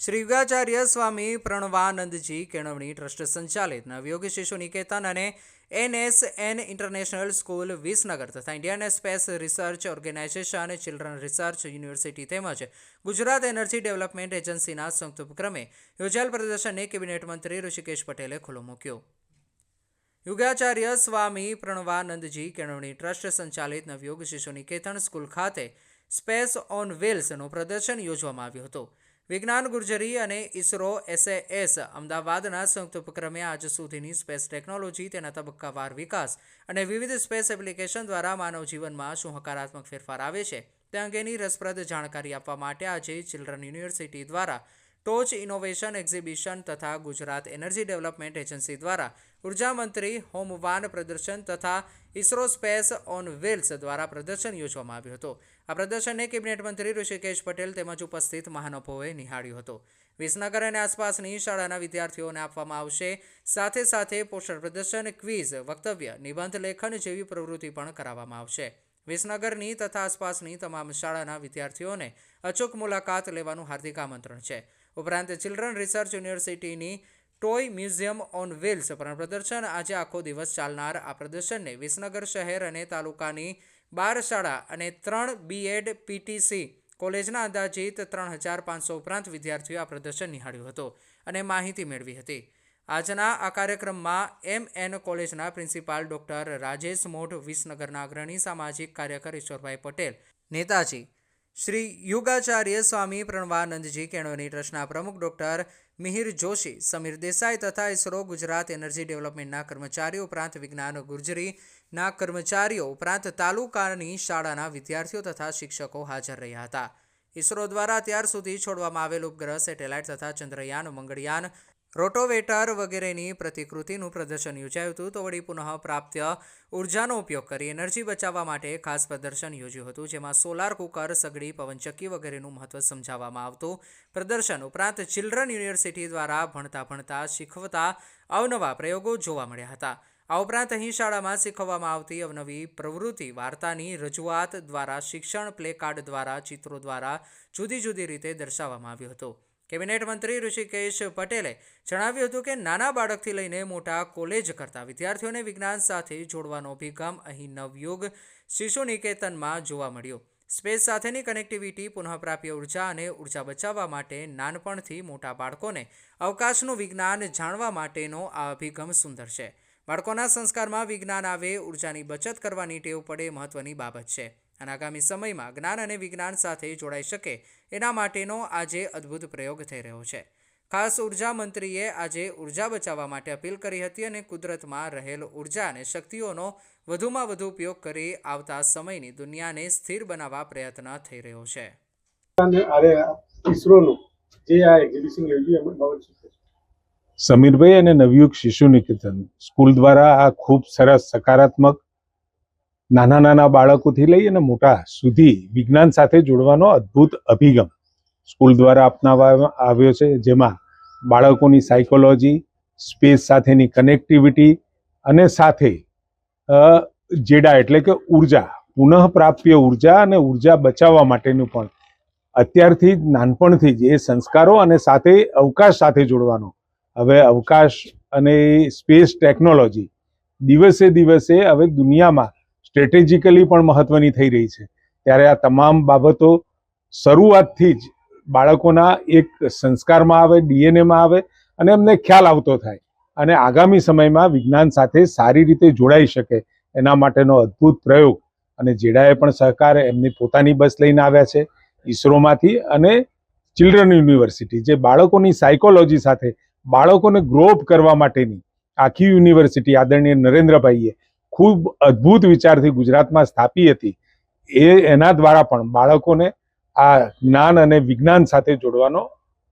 શ્રી યુગાચાર્ય સ્વામી પ્રણવાનંદજી કેળવણી ટ્રસ્ટ સંચાલિત. નવયોગી શિશુ નિકેતન અને એનએસએન ઇન્ટરનેશનલ સ્કૂલ વિસનગર તથા Indian space research organisation children research university તેમજ ગુજરાત એનર્જી ડેવલપમેન્ટ એજન્સીના સંયુક્ત ઉપક્રમે યોજાયેલ પ્રદર્શનને કેબિનેટ મંત્રી ઋષિકેશ પટેલે ખુલ્લો મૂક્યો. યુગાચાર્ય સ્વામી પ્રણવાનંદજી કેળવણી ટ્રસ્ટ સંચાલિત. નવયોગ શિશુ નિકેતન સ્કૂલ ખાતે સ્પેસ ઓન વ્હીલ્સનું પ્રદર્શન યોજવામાં આવ્યું હતું. વિજ્ઞાન ગુર્જરી અને ઇસરો એસએએસ અમદાવાદના સંયુક્ત ઉપક્રમે આજ સુધીની સ્પેસ ટેકનોલોજી, તેના તબક્કાવાર વિકાસ અને વિવિધ સ્પેસ એપ્લિકેશન દ્વારા માનવ જીવનમાં શું હકારાત્મક ફેરફાર આવે છે, તે અંગેની રસપ્રદ જાણકારી આપવા માટે આજે ચિલ્ડ્રન યુનિવર્સિટી દ્વારા ટોચ ઇનોવેશન એક્ઝિબિશન તથા ગુજરાત એનર્જી ડેવલપમેન્ટ એજન્સી દ્વારા ઊર્જા મંત્રી હોમ પ્રદર્શન તથા ઇસરો સ્પેસ ઓન વ્હીલ્સ દ્વારા પ્રદર્શન યોજવામાં આવ્યું હતું. આ પ્રદર્શનને કેબિનેટ મંત્રી ઋષિકેશ પટેલ તેમજ ઉપસ્થિત મહાનુભાવોએ નિહાળ્યું હતું. વિસનગર અને આસપાસની શાળાના વિદ્યાર્થીઓને આપવામાં આવશે. સાથે સાથે પોસ્ટર પ્રદર્શન, ક્વિઝ, વક્તવ્ય, નિબંધ લેખન જેવી પ્રવૃત્તિ પણ કરાવવામાં આવશે. વિસનગરની તથા આસપાસની તમામ શાળાના વિદ્યાર્થીઓને અચૂક મુલાકાત લેવાનું હાર્દિક આમંત્રણ છે. ઉપરાંત ચિલ્ડ્રન રિસર્ચ યુનિવર્સિટીની ટોય મ્યુઝિયમ ઓન વ્હીલ્સ પર પ્રદર્શન આજે આખો દિવસ ચાલનાર આ પ્રદર્શનને વિસનગર શહેર અને તાલુકાની બાર શાળા અને ત્રણ બીએડ પીટીસી કોલેજના અંદાજિત ત્રણ હજાર પાંચસો ઉપરાંત વિદ્યાર્થીઓ આ પ્રદર્શન નિહાળ્યું હતું અને માહિતી મેળવી હતી. આજના આ કાર્યક્રમમાં એમ એન કોલેજના પ્રિન્સિપાલ ડોક્ટર રાજેશ મોઢ, વિસનગરના અગ્રણી સામાજિક કાર્યકર ઈશ્વરભાઈ પટેલ, નેતાજી શ્રી યુગાચાર્ય સ્વામી પ્રણવાનંદજી કેળવણી ટ્રસ્ટના પ્રમુખ ડોક્ટર મિહિર જોશી, સમીર દેસાઈ તથા ઇસરો ગુજરાત એનર્જી ડેવલપમેન્ટના કર્મચારીઓ ઉપરાંત વિજ્ઞાન ગુર્જરીના કર્મચારીઓ ઉપરાંત તાલુકાની શાળાના વિદ્યાર્થીઓ તથા શિક્ષકો હાજર રહ્યા હતા. ઇસરો દ્વારા ત્યાર સુધી છોડવામાં આવેલ ઉપગ્રહ સેટેલાઇટ તથા ચંદ્રયાન મંગળયાન રોટોવેટર વગેરેની પ્રતિકૃતિનું પ્રદર્શન યોજાયું હતું. તો વળી પુનઃ પ્રાપ્ત ઉર્જાનો ઉપયોગ કરી એનર્જી બચાવવા માટે ખાસ પ્રદર્શન યોજ્યું હતું, જેમાં સોલાર કુકર, સગડી, પવનચક્કી વગેરેનું મહત્વ સમજાવવામાં આવતું પ્રદર્શન. ઉપરાંત ચિલ્ડ્રન યુનિવર્સિટી દ્વારા ભણતા ભણતા શીખવતા અવનવા પ્રયોગો જોવા મળ્યા હતા. આ ઉપરાંત અહીં શાળામાં શીખવવામાં આવતી અવનવી પ્રવૃત્તિ વાર્તાની રજૂઆત દ્વારા શિક્ષણ પ્લે કાર્ડ દ્વારા ચિત્રો દ્વારા જુદી જુદી રીતે દર્શાવવામાં આવ્યું હતું. કેબિનેટ મંત્રી ઋષિકેશ પટેલે જણાવ્યું હતું કે નાના બાળકથી લઈને મોટા કોલેજ કરતા વિદ્યાર્થીઓને વિજ્ઞાન સાથે જોડવાનો અભિગમ અહીં નવયુગ શિશુ નિકેતનમાં જોવા મળ્યો. સ્પેસ સાથેની કનેક્ટિવિટી, પુનઃપ્રાપ્ય ઊર્જા અને ઊર્જા બચાવવા માટે નાનપણથી મોટા બાળકોને અવકાશનું વિજ્ઞાન જાણવા માટેનો આ અભિગમ સુંદર છે. બાળકોના સંસ્કારમાં વિજ્ઞાન આવે, ઉર્જાની બચત કરવાની ટેવ પડે મહત્વની બાબત છે. અને આગામી સમયમાં જ્ઞાન અને વિજ્ઞાન સાથે જોડાઈ શકે એના માટેનો આજે અદ્ભુત પ્રયોગ થઈ રહ્યો છે. ખાસ ઊર્જા મંત્રીએ આજે ઊર્જા બચાવવા માટે અપીલ કરી હતી અને કુદરતમાં રહેલ ઊર્જા અને શક્તિઓનો વધુમાં વધુ ઉપયોગ કરી આવતા સમયની દુનિયાને સ્થિર બનાવવા પ્રયત્ન થઈ રહ્યો છે. અને જે આ એક્ઝિબિશન યોજ્યું એમાં બાબત શું સમીરભાઈ અને નવયુગ શિશુ નિકેતન સ્કૂલ દ્વારા આ ખૂબ સરસ સકારાત્મક નાના નાના બાળકોથી લઈ અને મોટા સુધી વિજ્ઞાન સાથે જોડવાનો અદ્ભુત અભિગમ સ્કૂલ દ્વારા અપનાવવામાં આવ્યો છે, જેમાં બાળકોની સાયકોલોજી સ્પેસ સાથેની કનેક્ટિવિટી અને સાથે જેડા એટલે કે ઊર્જા, પુનઃપ્રાપ્ય ઊર્જા અને ઊર્જા બચાવવા માટેનું પણ. અત્યારથી જ નાનપણથી જ એ સંસ્કારો અને સાથે અવકાશ સાથે જોડવાનો. હવે અવકાશ અને સ્પેસ ટેકનોલોજી દિવસે દિવસે હવે દુનિયામાં સ્ટ્રેટેજિકલી પણ મહત્વની થઈ રહી છે. ત્યારે આ તમામ બાબતો શરૂઆતથી જ બાળકોના એક સંસ્કારમાં આવે, ડીએનએમાં આવે અને એમને ખ્યાલ આવતો થાય અને આગામી સમયમાં વિજ્ઞાન સાથે સારી રીતે જોડાઈ શકે એના માટેનો અદ્ભુત પ્રયોગ અને જેડાએ પણ સહકાર એમની પોતાની બસ લઈને આવ્યા છે ઈસરોમાંથી અને ચિલ્ડ્રન યુનિવર્સિટી જે બાળકોની સાયકોલોજી સાથે બાળકોને ગ્રોઅપ કરવા માટેની આખી યુનિવર્સિટી આદરણીય નરેન્દ્રભાઈએ ખૂબ અદ્ભુત વિચારથી ગુજરાતમાં સ્થાપી હતી. એ એના દ્વારા પણ બાળકોને આ જ્ઞાન અને વિજ્ઞાન સાથે જોડવાનો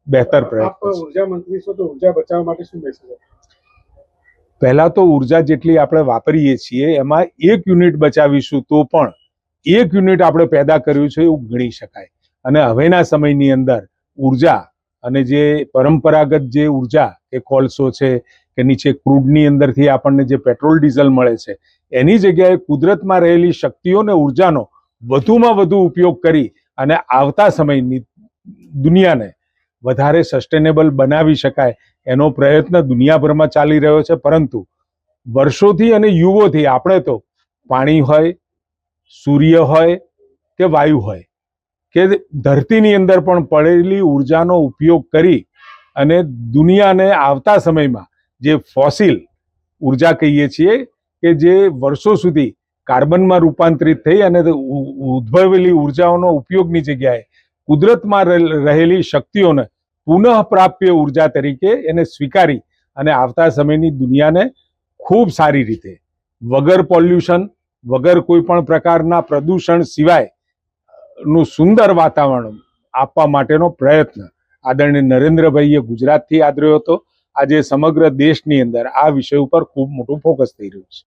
બહેતર પ્રયત્ન ઊર્જા મંત્રી છો તો ઊર્જા બચાવવા માટે શું મેસેજ પહેલા તો ઊર્જા જેટલી આપણે વાપરીએ છીએ એમાં એક યુનિટ બચાવીશું તો પણ એક યુનિટ આપણે પેદા કર્યું છે એવું ગણી શકાય. અને હવેના સમયની અંદર ઊર્જા અને જે પરંપરાગત જે ઊર્જા કે કોલસો છે કે નીચે ક્રૂડની અંદરથી આપણને જે પેટ્રોલ ડીઝલ મળે છે એની જગ્યાએ કુદરતમાં રહેલી શક્તિઓને ઉર્જાનો વધુમાં વધુ ઉપયોગ કરી અને આવતા સમયની દુનિયાને વધારે સસ્ટેનેબલ બનાવી શકાય એનો પ્રયત્ન દુનિયાભરમાં ચાલી રહ્યો છે. પરંતુ વર્ષોથી અને યુગોથી આપણે તો પાણી હોય, સૂર્ય હોય કે વાયુ હોય કે ધરતીની અંદર પણ પડેલી ઉર્જાનો ઉપયોગ કરી અને દુનિયાને આવતા સમયમાં જે ફોસિલ ઊર્જા કહીએ છીએ કે જે વર્ષો સુધી કાર્બનમાં રૂપાંતરિત થઈ અને ઉદ્ભવેલી ઉર્જાઓનો ઉપયોગની જગ્યાએ કુદરતમાં રહે- રહેલી શક્તિઓને પુનઃપ્રાપ્ય ઊર્જા તરીકે એને સ્વીકારી અને આવતા સમયની દુનિયાને ખૂબ સારી રીતે વગર પોલ્યુશન, વગર કોઈ પણ પ્રકારના પ્રદૂષણ સિવાયનું સુંદર વાતાવરણ આપવા માટેનો પ્રયત્ન આદરણીય નરેન્દ્રભાઈએ ગુજરાતથી આદર્યો હતો. આજે સમગ્ર દેશની અંદર આ વિષય ઉપર ખૂબ મોટું ફોકસ થઈ રહ્યું છે.